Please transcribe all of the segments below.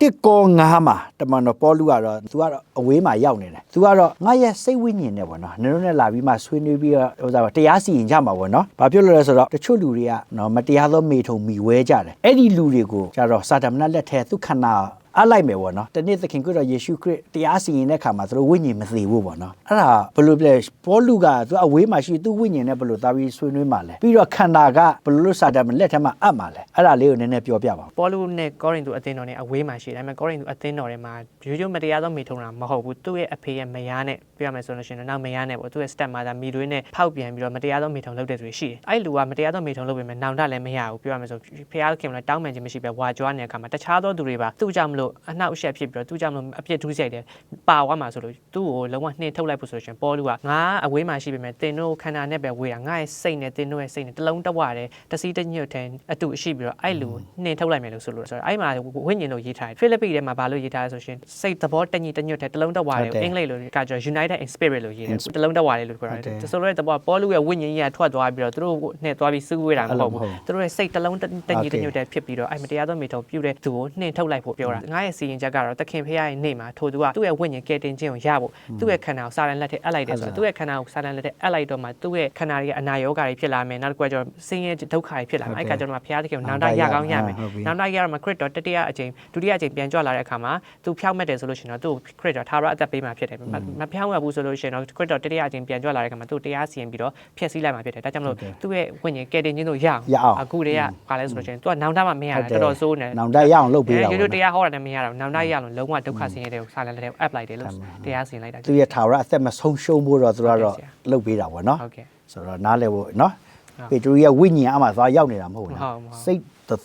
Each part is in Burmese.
တစ်ကောငါးမှာတမန်တော်ပေါလုကတော့ तू ကတော့အဝေးမှာရောက်နေတယ် तू ကတော့ငါရဲ့စိတ်ဝိညာဉ်နဲ့ပေါ့နော်နင်တို့နဲ့လာပြီးမှဆွေးနွေးပြီးတော့ဟိုစားပါတရားစီရင်ကြမှာပေါ့နော်ဘာဖြစ်လို့လဲဆိုတော့တချို့လူတွေကနော်မတရားသောမေထုံမိဝဲကြတယ်အဲ့ဒီလူတွေကိုကျတော့စာတမဏေလက်ထဲသူခန္ဓာ အလိုက်မယ်ပေါ့နော်တနေ့သခင်ကိုတော့ယေရှုခရစ်တရားစီရင်တဲ့ခါမှာသူတို့ဝိညာဉ်မသေးဘူးပေါ့နော်အဲ့ဒါဘယ်လိုလဲပေါလုကသူအဝေးမှာရှိသူဝိညာဉ်နဲ့ဘယ်လိုသာပြီးဆွေးနွေးမှာလဲပြီးတော့ခန္ဓာကဘယ်လိုလို့စာတမဏေလက်ထဲမှာအပ်မှာလဲအဲ့ဒါလေးကိုနည်းနည်းပြောပြပါဦးပေါ်လူနဲ့ကောရင်သူအသင်းတော်နဲ့အဝေးမှာရှိတယ်ဒါပေမဲ့ကောရင်သူအသင်းတော်ထဲမှာရိုးရိုးမတရားသောမိထုံတာမဟုတ်ဘူးသူ့ရဲ့အဖေရဲ့မယားနဲ့ပြောရမယ်ဆိုလို့ရှိရင်တော့နောက်မယားနဲ့ပေါ့သူ့ရဲ့ step mother မိသွေးနဲ့ဖောက်ပြန်ပြီးတော့မတရားသောမိထုံလုပ်တဲ့သူတွေရှိတယ်အဲ့လူကမတရားသောမိထုံလုပ်ပေမဲ့နောင်တလည်းမရဘူးပြောရမယ်ဆိုဖះခင်လည်းတောင်းပန်ခြင်းမရှိပဲဝါကြွားနေတဲ့အခါမှာတခြားသောသူတွေပါသူ့ကြောင့်မလို့အနှောက်အယှက်ဖြစ်ပြီးတော့သူ့ကြောင့်မလို့အပြစ်ဒုစရိုက်တယ်ပါသွားမှာဆိုလို့သူ့ကိုလုံးဝနှင်ထုတ်လိုက်ဖို့ဆိုလို့ရှိရင်ပေါ်လူကငါအဝေးမှာရှိပေမဲ့တင်တို့ခန္ဓာနဲ့ပဲဝေးတာငါရဲ့စိတ်နဲ့တင်တို့ရဲ့စိတ်နဲ့တစ်လုံးတစ်ဝတယ်တစီတညွတ်တဲ့အတူရှိပြီးတော့အဲ့လူကိုနှင်ထုတ်လိုက်မယ်လို့ဆိုလို့ဆိုတော့အဲ့မှာဝိညာဉ်တို့ရေးထားတယ်ဖိလိပ္ပိထဲမှာဘာလို့ရေးထားလဲဆိုရှင်စိတ်သဘောတညီတညွတ်တဲ့တစ်လုံးတစ်ဝတယ်ကိုအင်္ဂလိပ်လိုကကြော United in Spirit လို့ရေးတယ်တစ်လုံးတစ်ဝတယ်လို့ပြောတာဆိုလိုတဲ့သဘောပေါ်လူရဲ့ဝိညာဉ်ကြီးကထွက်သွားပြီးတော့သူတို့နှင်သွားပြီးစူးဝေးတာမဟုတ်ဘူးသူတို့ရဲ့စိတ်တစ်လုံးတညီတညွတ်တဲ့ဖြစ်ပြီးတော့အဲ့မတရားသောမိထုံပြုတ်တဲ့သူကိုနှင်ထုတ်လိုက်ဖို့ပြောတာငါရဲ့စီရင်ချက်ကတော့တခင်ဖះရဲ့နေမှာထိုသူကသူ့ရဲ့ဝိညာဉ်ကယ်တင်ခြင်းကိုရဖို့သူ့ရဲ့ခန္ဓာကိုစာရန်လက်ထဲအပ်လိုက်တယ်ဆိုတော့သူ့ရဲ့ခန္ဓာကိုစာရန်လက်ထဲအပ်လိုက်တော့မှသူ့ရဲ့ခန္ဓာရဲ့အနာရောဂါတွေဖြစ်လာမယ်နောက်တစ်ခုကကျတော့ဆင်းရဲဒုက္ခတွေဖြစ်လာမယ်အဲ့ကကျတော့မှဖះသခင်ကိုနောင်တရကောင်းရမယ်နောင်တရတော့မှခရစ်တော်တတိယအကြိမ်ဒုတိယအကြိမ်ပြန်ကြွလာတဲ့အခါမှာသူဖြောက်မဲ့တယ်ဆိုလို့ရှိရင်တော့သူ့ခရစ်တော်သာရအသက်ပေးမှာဖြစ်တယ်မဖြောက်မဲ့ဘူးဆိုလို့ရှိရင်တော့ခရစ်တော်တတိယအကြိမ်ပြန်ကြွလာတဲ့အခါမှာသူတရားစီရင်ပြီးတော့ဖျက်ဆီးလိုက်မှာဖြစ်တယ်ဒါကြောင့်မလို့သူ့ရဲ့ဝိညာဉ်ကယ်တင်ခြင်းတို့ရအောင်အခုတည်းကဘာလဲဆိုလို့ရှိရင်သူကနောင်တမှမရတာတော်တော်ဆိုးနေနောင်တရအောင်လုပ်ပေးတာရိုးပေါ့ရိုးနော်တရားဟောတာနဲ့မရတော့နောင်တရအောင်လုံးဝဒုက္ခဆင်းရဲတဲ့ကိုစာလည်းလည်း app လိုက်တယ်လို့တရားစီရင်လိုက်တာသူရဲ့ထာဝရအသက်မဆုံးရှုံးဖို့တော့သူကတော့ဟုတ်ကဲ့ဆရာလုပ်ပေးတာပေါ့နော်ဟုတ်ကဲ့ဆိုတော့နားလည်ဖို့နော်ဟုတ်ပေတရီရဲ့ဝိညာဉ်အမှသွားရောက်နေတာမဟုတ်ဘူးမဟုတ်လားဘူးမဟုတ်ဘူးစိတ်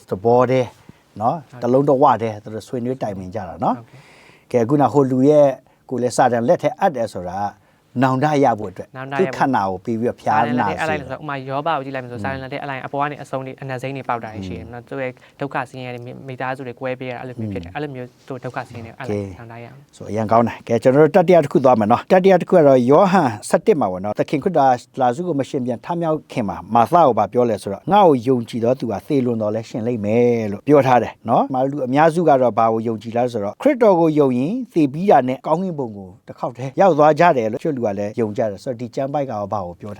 သဘောတည်းနော်တလုံးတော့ဝတည်းသူတို့ဆွေးနွေးတိုင်ပင်ကြတာနော်ဟုတ်ကဲ့ကဲအခုနဟိုလူရဲ့ကိုလည်းစာတန်လက်ထဲအပ်တယ်ဆိုတာက နောင်တရဖို့အတွက်နောင်တရဖို့သူခန္ဓာကိုပြီးပြီးတော့ဖျားစာလည်းနာလည်းအဲ့စေ လိုက်လို့ဆိုဥမာယောဘကိုကြည့်လိုက်မယ်ဆိုစာလည်းလည်းအဲ့လိုက်အပေါ်ကနေအစုံတွေအနက်စိမ့်တွေပေါက်တာရှိတယ်နော်သူရဲ့ဒုက္ခဆင်းရဲတွေမိသားစုတွေကွဲပေးရအဲ့လိုမျိုးဖြစ်တယ်အဲ့လိုမျိုးသူဒုက္ခဆင်းရဲတွေအဲ့လိုနောင်တရအောင် ဆိုအရင်ကောင်းတယ်ကဲကျွန်တော်တို့တတိယတစ်ခုသွားမယ်နော်တတိယတစ်ခုကတော့ယောဟန်7မှာပေါ့နော်သခင်ခရစ်တော်လာစုကိုမရှင်ပြန်ထမြောက်ခင်မှာမာသကိုဗာပြောလဲဆိုတော့ငါ့ကိုယုံကြည်တော့သူကသေလွန်တော်လဲရှင်လိမ့်မယ်လို့ပြောထားတယ်နော်မာလူအများစုကတော့ဘာကိုယုံကြည်လဲဆိုတော့ခရစ်တော်ကိုယုံရင်သေပြီးတာနဲ့ကောင်းကင်ဘုံကိုတစ်ခေါက်တည်းရောက်သွားကြတယ်လို့ကျွတ်လူကလည်းယုံကြတယ်ဆိုတော့ဒီကျမ်းပိုက်ကဘာကိုပြောထား